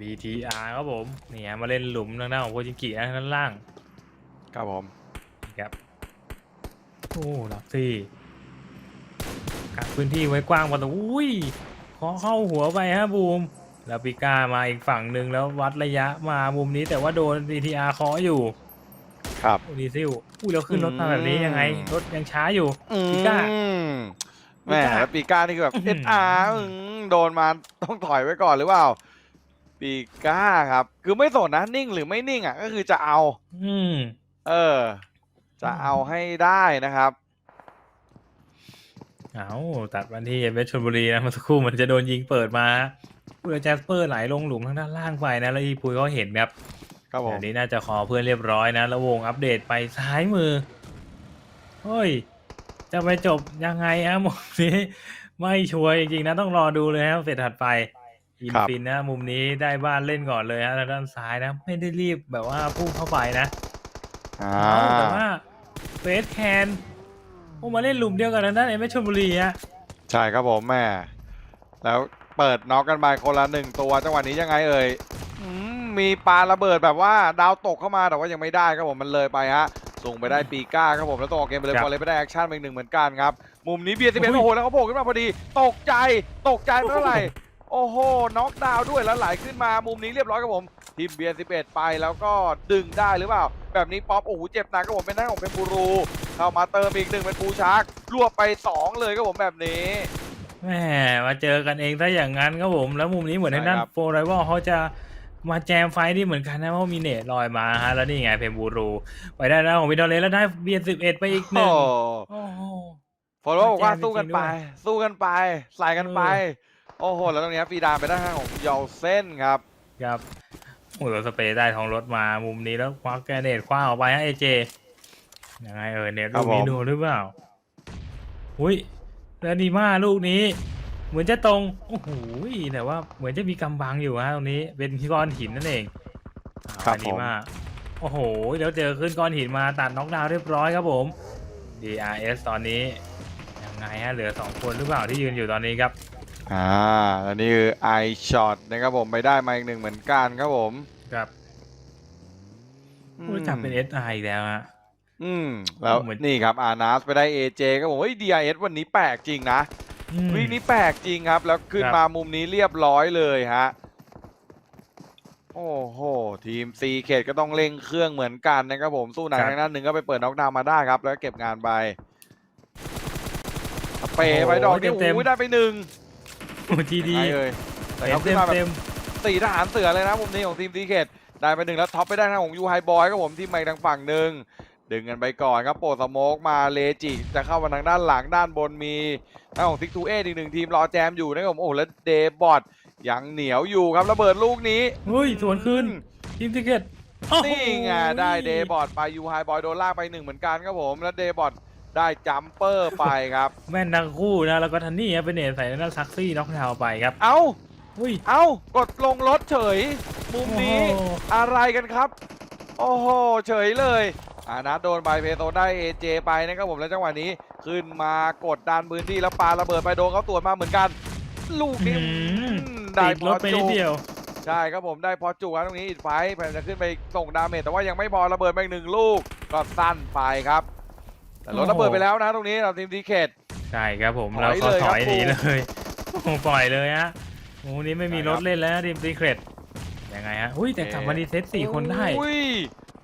BTR ครับผมเนี่ยมาเล่นหลุมทางด้านของโคจิกินะด้านล่างครับผมครับโอ้ลักซี่กักพื้นที่ไว้กว้างพอตัวอุ้ยขอเข้าหัวไปฮะบูมแล้วปิก้ามาอีกฝั่งหนึ่งแล้ววัดระยะมามุมนี้แต่ว่าโดน BTR เคาะอยู่ ครับโอ้ดีซิลอุ้ยแล้วขึ้นรถมาแบบนี้ยังไง รถยังช้าอยู่อืปีก้ามแหม่ปีก้าแล้วปีก้านี่คือแบบอื้อหืเออสอาร์โดนมาต้องถอยไว้ก่อนหรือเปล่า ปีก้าครับ คือไม่สนนะ นิ่งหรือไม่นิ่งอะ ก็คือจะเอา อืม เออ จะเอาให้ได้นะครับ เอาตัดวันที่เอเวชชลบุรีนะเมื่อสักครู่มันจะโดนยิงเปิดมาเพื่อแจสเปอร์ไหลลงหลุมทางด้านล่างไปนะ แล้วอีปุยก็เห็นครับครับผแบมบนี้น่าจะขอเพื่อนเรียบร้อยนะ แล้ววงอัปเดตไปซ้ายมือเฮ้ย จะไปจบยังไงฮะมุมนี้ ไม่ชัวร์จริงๆนะต้องรอดูเลยฮะเฟสถัดไป อินครับฟินนะมุมนี้ได้บ้านเล่นก่อนเลยฮะทางด้านซ้ายนะ ไม่ได้รีบแบบว่าพุ่งเข้าไปนะอ่าเอาแต่ว่าเฟสแคนโอ้มาเล่นหลุมเดียวกันนะนั่นเองไม่ชลบุรีฮะใช่ครับผมแม่ แล้วเปิดน็อกกันไปคนละหนึ่งตัวจังหวะนี้ยังไงเอ่ยอืมมีปลาระเบิดแบบว่าดาวตกเข้ามาแต่ว่ายังไม่ได้ครับผมมันเลยไปฮะส่งไปได้ปีก้าครับผมแล้วตัวออกเกมไปเลยครับบอลเลยไม่ได้แอคชั่นไปอีกหนึ่งเหมือนกันครับมุมนี้เบียร์สิบเอ็ดโอ้ยโอ้โหแล้วเขาโผล่ขึ้นมาพอดี ตกใจตกใจไม่เท่าไหร่ โอ้โหน็อกดาวน์ด้วยแล้วไหลขึ้นมามุมนี้เรียบร้อยครับผมทีมเบียร์สิบเอ็ดไปแล้วก็ดึงได้หรือเปล่า แบบนี้ป๊อปโอ้โหเจ็บหนักครับผมเป็นหน้าของเป็นบูรูเข้ามาเติมอีกหนึ่งเป็นปูชาร์กรวบไปสองเลยครับผมแบบนี้ แหมมาเจอกันเองถ้าอย่างนั้นครับผม แล้วมุมนี้เหมือนใช่ในนั้นครับโฟร์ไรวอลเขาจะมาแจมไฟท์นี่เหมือนกันนะเพราะมีเนตลอยมาฮะแล้วนี่ไงเพมบูรู ไปได้แล้วของวิดอเลสแล้วได้เบียร์สิบเอ็ดไปอีกหนึ่งโอ้โอ้โหฟอลโล่บอกว่าแจมสู้กันไปจริงๆด้วยสู้กันไปใส่กันไป โอ้โห แล้วตรงเนี้ยฟรีดามไปด้านข้างของเยาเส้นครับ ครับโอ้โหสเปรย์ได้ทองรถมามุมนี้แล้วคว้าแกรเนตคว้าออกไปฮะเอเจยังไงเออเนตครัลูบกนี้ผมดูหรือเปล่าอุ้ยแล้วดีมากลูกนี้ เหมือนจะตรงโอ้โหแต่ว่าเหมือนจะมีกำบังอยู่ฮะตรงนี้เป็นก้อนหินนั่นเองครับอ่าดีผมมากโอ้โหเดี๋ยวเจอขึ้นก้อนหินมาตัดน็อกดาวน์เรียบร้อยครับผม DRS ตอนนี้ยังไงฮะเหลือสองคนหรือเปล่าที่ยืนอยู่ตอนนี้ครับ อ่าแล้วนี่คือไอช็อตนะครับผมไปได้มาอีกหนึ่งเหมือนกันครับผมครับรู้จักเป็น SI อีกแล้วฮะอืม แล้วเหมือนนี่ครับอานาสไปได้ AJ ครับผมเฮ้ย DRS วันนี้แปลกจริงนะอืมวีคนี้แปลกจริงครับ แล้วขึ้นครับมามุมนี้เรียบร้อยเลยฮะโอ้โห ทีมซีเขตก็ต้องเร่งเครื่องเหมือนกันนะครับผมสู้หนักทางด้านหนึ่งก็ไปเปิดน็อกดาวน์มาได้ครับ แล้วเก็บงานไปสเปรย์ไปดอกนี้โอ้ยได้ไปหนึ่ง โอ้ทีดีไอ้เอ้ยแต่เต็มเขาขึ้เต็นมมาแบบเต็มสี่ทหารเสือเลยนะมุมนี้ของทีมซีเกตได้ไปหนึ่งแล้วท็อปไปได้ทางของยูไฮบอยครับผมทีมใหม่ทางฝั่งหนึ่งดึงกันไปก่อนครับโปรสโมกมาเลจิจะเข้ามาทางด้านหลังด้านบนมีทางของซิกทูเออีกหนึ่งทีมรอแจมอยู่นะครับผมโอ้โหแล้วเดบอทยังเหนียวอยู่ครับระเบิดลูกนี้ เฮ้ยสวนคืนทีมติเกตโอ้โห นี่ไงได้เดบอทไปยูไฮบอยโดนลากไปหนึ่งเหมือนกันครับผม แล้วเดบอท ได้จัมเปอร์ไปครับ แม่นทั้งคู่นะ แล้วก็ทันนี่ครับเป็นเนตใส่นั่นซักซี่น็อกดาวน์ไปครับเอ้าอุ้ย เอ้ากดลงรถเฉย มุมนี้โอ้โห อะไรกันครับ โอ้โห เฉยเลยอานัทโดนไปเพโซได้เอเจไปนะครับผมแล้วจังหวะนี้ ขึ้นมากดดันพื้นที่แล้วปาระเบิดไปโดนเขาตรวจมาเหมือนกัน ลูกนี้อืมอืมได้ติดพรอถไปจุนิดเดียว ใช่ครับผมได้พอจุครับตรงนี้อีกไฟท์พยายามจะขึ้นไปส่งดาเมจแต่ว่ายังไม่พอระเบิดไปอีกหนึ่งลูกก็สั้นไปครับ แต่รถโอ้โหระเบิดไปแล้วนะตรงนี้เราทีมดีเคท ใช่ครับผมถอยแล้วเขาเลยถครับอยหนีเลยโอ้โหปล่อยเลยฮะโอ้โหนี้ไม่มีใช่รครัถบเล่นแล้วนะทีมติเกตยังไงฮะอุ้ยแต่กลับมาดีเซตสี่คนได้ อุ้ย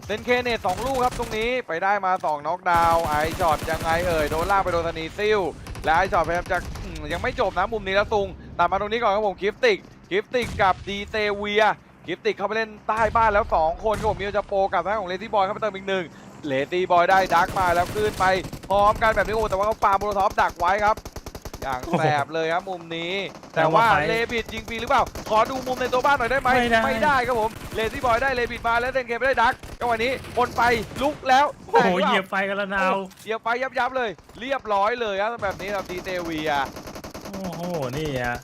เซนเคเนตสองลูกครับตรงนี้ไปได้มาสองน็อกดาวน์ไอช็อตยังไงเอ่ยโดนลากไปโดนธนีซิลและไอช็อตพยายามจะอืมยังไม่จบนะมุมนี้แล้วตุงตัดมาตรงนี้ก่อนครับผมกิฟติกกิฟติกกับดีเซเวียกิฟติกเข้าไปเล่นใต้บ้านแล้ว 2 คนครับผมมีโอจะโปกับทางของเลซี่บอยเข้าไปเติมอีกหนึ่ง เลซี่บอยได้ดักมาแล้วขึ้นไปพร้อมกันแบบนี้โอ้แต่ว่าเขาปาโมโลท็อปดักไว้ครับ อย่างแสบเลยครับมุมนี้ แต่ว่าแต่ว่าใครเลบิดยิงฟรีหรือเปล่า ขอดูมุมในตัวบ้านหน่อยได้ไหมไม่ได้ไม่ได้ครับผมเลซี่บอยได้เลบิดมาแล้วเซนเคไม่ได้ดักจังหวะนี้บนไปลุกแล้วโอ้โหแตกรือปล่าเหยียบไฟกันละนาว เหยียบไปยับยับๆเลย เรียบร้อยเลยครับแบบนี้เราตีเตเวีย โอ้โห นี่ฮะ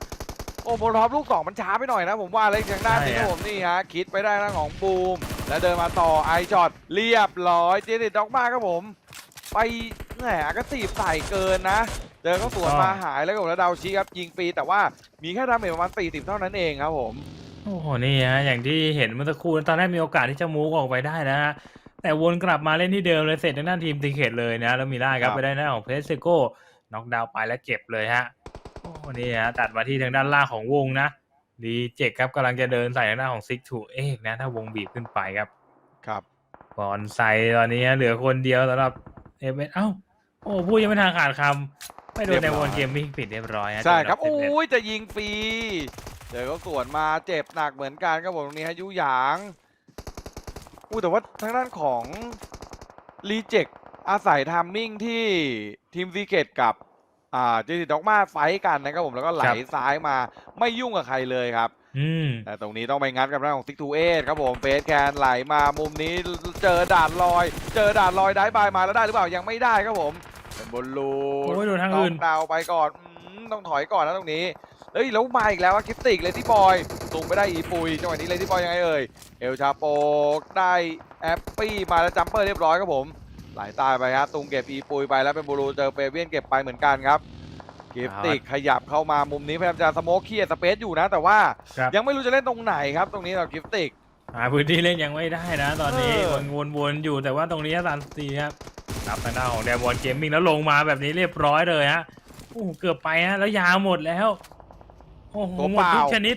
โอ้โมท็อปลูกสองมันช้าไปหน่อยนะ ผมว่าเลยทางด้านใช่นี้ฮะครับผมนี่ฮะคิดไปได้ทางของบูม แล้วเดินมาต่อไอช็อตเรียบร้อยเจนิตด็อกมาครับผม ไปแหมก็ตีบใส่เกินนะ เจอเขาสวนมาหายแล้วก็ผมแล้วดาวชีครับยิงฟรีแต่ว่ามีแค่ดาเมจประมาณ40เท่านั้นเองครับผม โอ้โหนี่ฮะอย่างที่เห็นเมื่อสักครู่ตอนแรกมีโอกาสที่จะมูฟออกไปได้นะฮะแต่วนกลับมาเล่นที่เดิมเลยเสร็จทางด้านทีมติเกตเลยนะ แล้วมีได้ครับไปได้หน้านของเพสเซโก้น็อกดาวน์ไปแล้วเก็บเลยฮะโอ้โหนี่ฮะตัดมาที่ทางด้านล่างของวงนะ ดีเจคครับกำลังจะเดินใส่ทางด้านของซิกทูเอกนะ ถ้าวงบีบขึ้นไปครับ ครับบอลใส่ตอนนี้เหลือคนเดียวสำหรับเอเเอ้า โอ้พูดยังไม่ทางขาดคำไม่โดนในวอลเกมมิ่งปิดเรียบร้อยฮะใช่ครับจบโอ้11ยจะยิงฟรีเดี๋ยวก็สวนมาเจ็บหนักเหมือนกันครับผมตรงนี้ฮะยุหยางอู้แต่ว่าทางด้านของรีเจคอาศัยทามมิ่งที่ทีมซีเกตกับ อ่าเจสิด็อกมาไฟท์กันนะครับผมแล้วก็ไหลซ้ายมาไม่ยุ่งกับใครเลยครับอืมแต่ตรงนี้ต้องไปงัดกับทางของซิกทูเอครับผมเฟสแคนไหลมามุมนี้เจอด่านลอย เจอด่านลอยได้บายมาแล้วได้หรือเปล่ายังไม่ได้ครับผมเป็นบอลลูนโอ้ยโดนทางต้ออื่งนดาวไปก่อนอืมต้องถอยก่อนนะตรงนี้เฮ้ยแล้วมาอีกแล้วอะคิปติกเลยที่บอยส่งไปได้อีปุยจังหวะนี้เลยที่บอยยังไงเอ่ยเอลชาโปได้แอปปี้มาแล้วจัมเปอร์เรียบร้อยครับผม ไหลตายไปครับตุงเก็บอีปุยไปแล้วเป็นบูรูเจอเปเวียนเก็บไปเหมือนกันครับกิฟติกขยับเข้ามามุมนี้พยายามจะสโมกเคลียร์สเปซอยู่นะ แต่ว่าครับยังไม่รู้จะเล่นตรงไหนครับตรงนี้สำหรับกิฟติกหาพื้นที่เล่นยังไม่ได้นะ ตอนนี้เออวนวนๆอยู่แต่ว่าตรงนี้ซันซีครับรับทางด้านของแดมวอลเกมมิ่งแล้วลงมาแบบนี้เรียบร้อยเลยฮะโอ้โหเกือบไปฮะแล้วยาหมดแล้วโอ้โหหมดทุกชนิด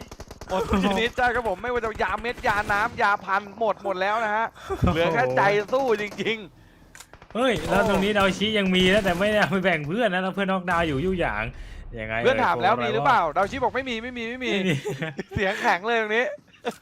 หมดทุกชนิดใช่ครับผมไม่ว่าจะยาเม็ดยาน้ำยาพันหมดหมดแล้วนะฮะเหลือแค่ใจสู้จริง เฮ้ยแล้วโอ้ตรงนี้ดาวชี้ยังมีนะแต่ไม่ได้เอาไปแบ่งเพื่อนนะแล้วเพื่อนนอกดาวอยู่ยู่อย่างยังไงๆเพื่อนถามแล้วโมีหรือเปล่า ดาวชิบอกไม่มีไม่มีไม่มีไม่มี เสียงแข็งเลยตรงนี้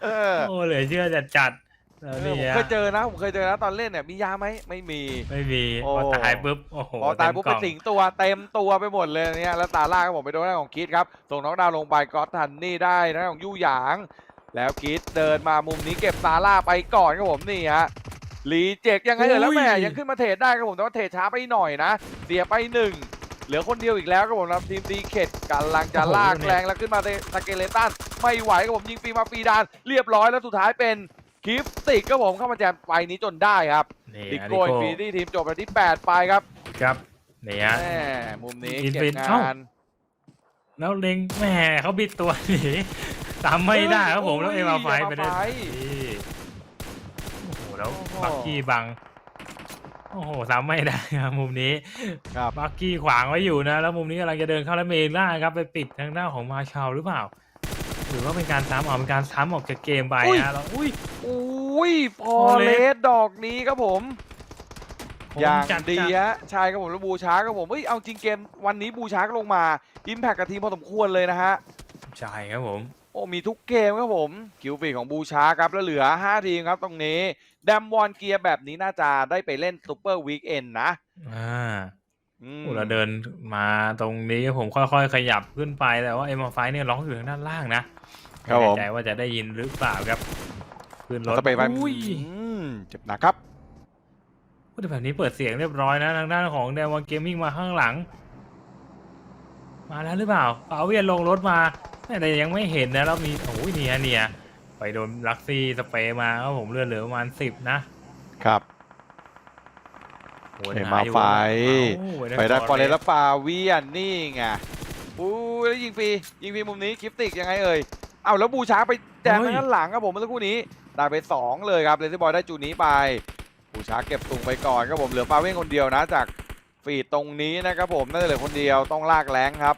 เออโอ้เหลือเชื่อจัดจัดๆแล้วเออนี่ผมฮะเคยเจอนะผมเคยเจอนะตอนเล่นเนี่ยมียาไหมไม่มีไม่มีโอ้พอตายปุ๊บโอ้โหพอตายปุ๊บต็เป็มนกล่สิงตัวเต็มตัวไปหมดเลยเนี่ยแล้วตาล่าก็ผมไปโดนหน้าของคิดครับส่งน้องดาวลงไปก็อตทันนี่ได้นะของยู่หยาง แล้วคิดเดินมามุมนี้เก็บตาล่าไปก่อนครับผมนี่ฮะ รีเจกยังไงเอ่ยแล้วแหม่ยังขึ้นมาเทรดได้ครับผมแต่ว่าเทรดช้าไปหน่อยนะเสียไปหนึ่งเหลือคนเดียวอีกแล้วครับผมนะทีมดีเข็ดกำลังจะลากแรงแล้วขึ้นมาสเกเลตันไม่ไหวครับผมยิงฟรีมาฟรีดาน เรียบร้อยแล้วสุดท้ายเป็นคลิปติกครับผมเข้ามาแจมไปนี้จนได้ครับนี่ดิฮะโก้อินฟินิตี้ทีมจบไปที่ 8 ไปครับครับนี่ฮะแหมมุมนี้อินเก็ฟิบนงเอ้าานแล้วเล็งแหมเขาบิดตัวหนีตามไม่ได้ครับผมแล้วโอ้เอยมาไฟไปได้ เอมาไฟ นี่โอ้โห แล้วโอ้โห บักกี้บัง โอ้โหตามไม่ได้ครับมุมนี้ครับ บักกี้ขวางไว้อยู่นะ แล้วมุมนี้กำลังจะเดินเข้าแล้วเมล่าครับไปปิดทางด้านของมาชาวหรือเปล่า หรือว่าเป็นการซ้ำออกเป็นการซ้ำออกจากเกมไปนะแล้วอุ้ย อุ้ยพอพอเลเลสดอกนี้ครับผมผมอย่างจัดดีจัดฮะใช่ครับผมแล้วบูชาครับผมเฮ้ยเอาจริงเกมวันนี้บูชาก็ลงมาอิมแพคกับทีมพอสมควรเลยนะฮะ ใช่ครับผมโอ้มีทุกเกมครับผมคิวฟีของบูชาครับแล้วเหลือ 5 ทีมครับตรงนี้แดมวอนเกียร์แบบนี้น่าจะได้ไปเล่นซูเปอร์วีคเอนนะอ่าอืมโอ้เราเดินมาตรงนี้ผมค่อยๆ ขยับขึ้นไปแต่ว่าเอ็มไฟเนี่ยร้องอยู่ทางด้านล่างนะครับผมไแน่ใจว่าจะได้ยินหรือเปล่าครับขึ้นรถสเปรย์ไปอุ้ยอืมเจ็บหนักครับพูดแบบนี้เปิดเสียงเรียบร้อยนะทางด้านของแดวอนเกมมิ่งมาข้างหลัง มาแล้วหรือเปล่าเปาเวียนลงรถมาแต่ยังไม่เห็นนะแล้วมีโอ้ยเนี่ยเนี่ยไปโดนลักซี่สเปรย์มาครับผมเลือดเหลือประมาณสิบนะครับโอ้ยเห็นหมาอยู่ไฟโอ้ยไปได้ฟอร์เรสสแล้วฟาเวียนนี่ไงอู้ยแล้วยิงฟรียิงฟรีมุมนี้คลิปติกยังไงเอ่ยเอาแล้วบูชาไปแจมทางด้านหลังครับผมเมื่อสักครู่นี้ได้ไปสองเลยครับเลซี่บอยได้จูนี้ไปบูชาเก็บตุงไปก่อนครับผมเหลือฟาเวียนคนเดียวนะจาก ฟีดตรงนี้นะครับผมน่าจะเหลือคนเดียวต้องลากแรงครับ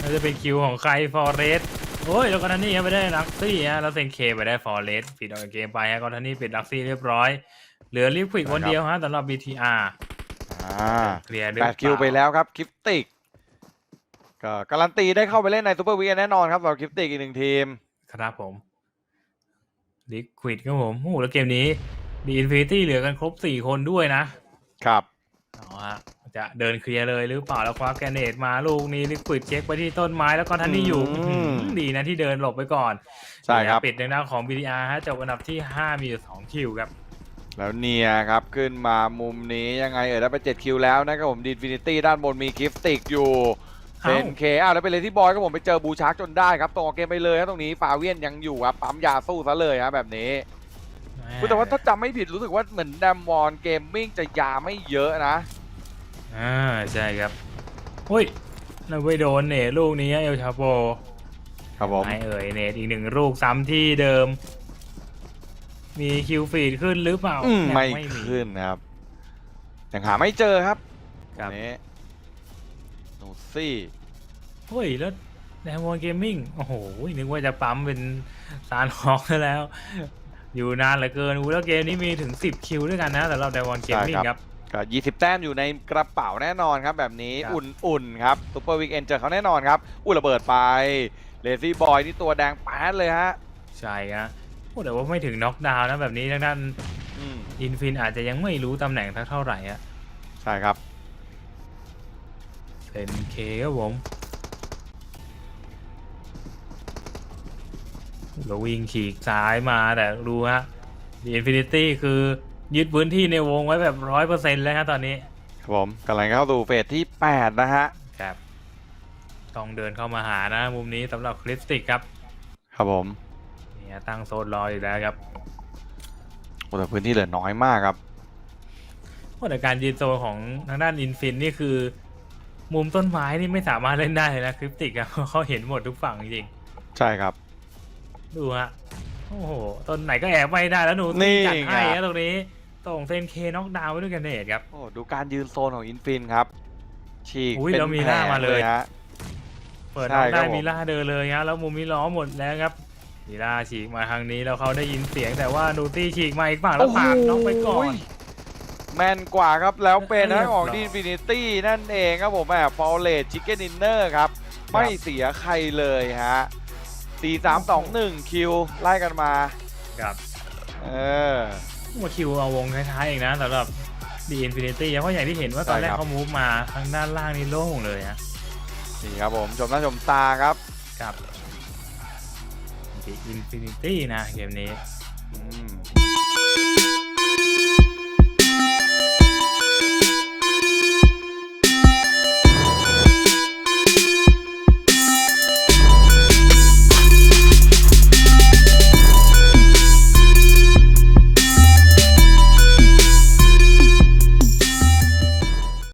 น่าจะเป็นคิวของใครฟอร์เรสโอ้ยแล้วก็ทันนี่ครับไปได้ลักซี่ฮะแล้วเซนเคไปได้ฟอร์เรสปิดออกจากเกมไปฮะก็ทันนี่ปิดลักซี่เรียบร้อย เหลือลิฟควิกคนเดียวฮะสำหรับ BTR อ่าเคลียร์หรือแปเปดคิวไปล่าแล้วครับคลิปติกก็การันตีได้เข้าไปเล่นในซูเปอร์วีแน่นอนครับสำหรับคลิปติกอีกหนึ่งทีมครับผมลิควิดครับผมโอ้โหแล้วเกมนี้ดีอินฟินิตี้เหลือกันครบ4คนด้วยนะครับ เอาฮะจะเดินเคลียร์เลยหรือเปล่าแล้วคว้าแกรเนตมาลูกนี้ลิควิดเช็คไปที่ต้นไม้แล้วก็ทันนี่อยู่อืม อื้อหือดีนะที่เดินหลบไปก่อนใช่ครับ ปิดทางด้านของ BTR ฮะจบอันดับที่ 5 มีอยู่ 2 คิวครับ แล้วเนียครับขึ้นมามุมนี้ยังไงเออได้ไป 7 คิวแล้วนะครับผมดีนฟินิตี้ด้านบนมีกิฟติกอยู่เอ้า เป็นเคอ้าวแล้วเป็นเลยที่บอยครับผมไปเจอบูชาร์กจนได้ครับตรงออกเกมไปเลยครับตรงนี้ฟาเวียนยังอยู่ครับปั๊มยาสู้ซะเลยครับแบบนี้อุ๊ย แต่ว่าถ้าจำไม่ผิดรู้สึกว่าเหมือนแดมวอนเกมมิ่งจะยาไม่เยอะนะ อ่าใช่ครับเฮ้ยเราไปโดนเนตลูกนี้เอลชาโปครับผมไม่เอ่ยเนตอีกหนึ่งลูกซ้ำที่เดิม มีคิวฟีดขึ้นหรือเปล่าอืมยังไม่มีขึ้นนะครับยังหาไม่เจอครับครับตรงนี้นูซี่เฮ้ยแล้วแดมอนเกมมิ่งโอ้โหนึกว่าจะปั๊มเป็นซานฮอกซะแล้ว อยู่นานเหลือเกินอู้แล้วเกมนี้มีถึง 10 คิวด้วยกันนะสำหรับแดมอนเกมมิ่งครับก็20 แต้มอยู่ในกระเป๋าแน่นอนครับ แบบนี้ครับอุ่นๆครับซูเปอร์วิกเอนเจอเขาแน่นอนครับอุ้ยระเบิดไปเลซี่บอยนี่ตัวแดงแป๊ดเลยฮะ ใช่ครับโอ้แต่ว่าไม่ถึงน็อกดาวน์นะแบบนี้ทางด้านอืมอินฟินอาจจะยังไม่รู้ตำแหน่งสักเท่าไหร่อะใช่ครับเป็นเคครับผม เราวิ่งฉีกซ้ายมาแต่ดูฮะดีอินฟินิตี้คือยึดพื้นที่ในวงไว้แบบร้อยเปอร์เซ็นต์แล้วครับตอนนี้ ครับผมกำลังเข้าสู่เฟสที่ 8 นะฮะ ครับ ต้องเดินเข้ามาหานะ มุมนี้สำหรับคลิปสติกครับครับผมเนี่ยตั้งโซนรออยู่แล้วครับโอ้แต่พื้นที่เหลือน้อยมากครับโอ้แต่การยืนโซนของทางด้านอินฟินนี่คือ มุมต้นไม้นี่ไม่สามารถเล่นได้เลยนะคลิปติกอะเขาเห็นหมดทุกฝั่งจริง ใช่ครับๆ ดูฮะโอ้โหต้นไหนก็แอบไม่ได้แล้วหนูนี่จัดให้ไง นะตรงนี้ส่งเซนเคน็อกดาวน์ไว้ด้วยกันเนตครับ โอ้ดูการยืนโซนของอินฟินครับ ฉีกอุ้ยเป็นแล้วมีแผหน้ามาเลย ฮะ เปิดใช่น็อกครัได้บผมมีล่าเดินเลยฮะแล้วมุมมีล้อหมดแล้วครับมีล่าฉีกมาทางนี้แล้วเขาได้ยินเสียงแต่ว่าดูตี้ฉีกมาอีกฝั่งแล้วปาดน็อกไปก่อนแม่นกว่าครับแล้วเป็นเรียบร้อยทางของดีนฟินิตี้นั่นเองครับผมแอบฟอลเลตชิคเก้นดินเนอร์ครับ ไม่เสียใครเลยฮะ 4 3 2 1คิวไล่กันมาครับเออมาคิวเอาวงท้ายๆเองนะสำหรับดีอินฟินิตี้เพราะอย่างที่เห็นว่าตอนแรกใช่ครับเขามูฟมาทางด้านล่างนี่โล่งเลยฮะนี่ครับผมชมหน้าชมตาครับกับดีอินฟินิตี้นะเกมนี้อืม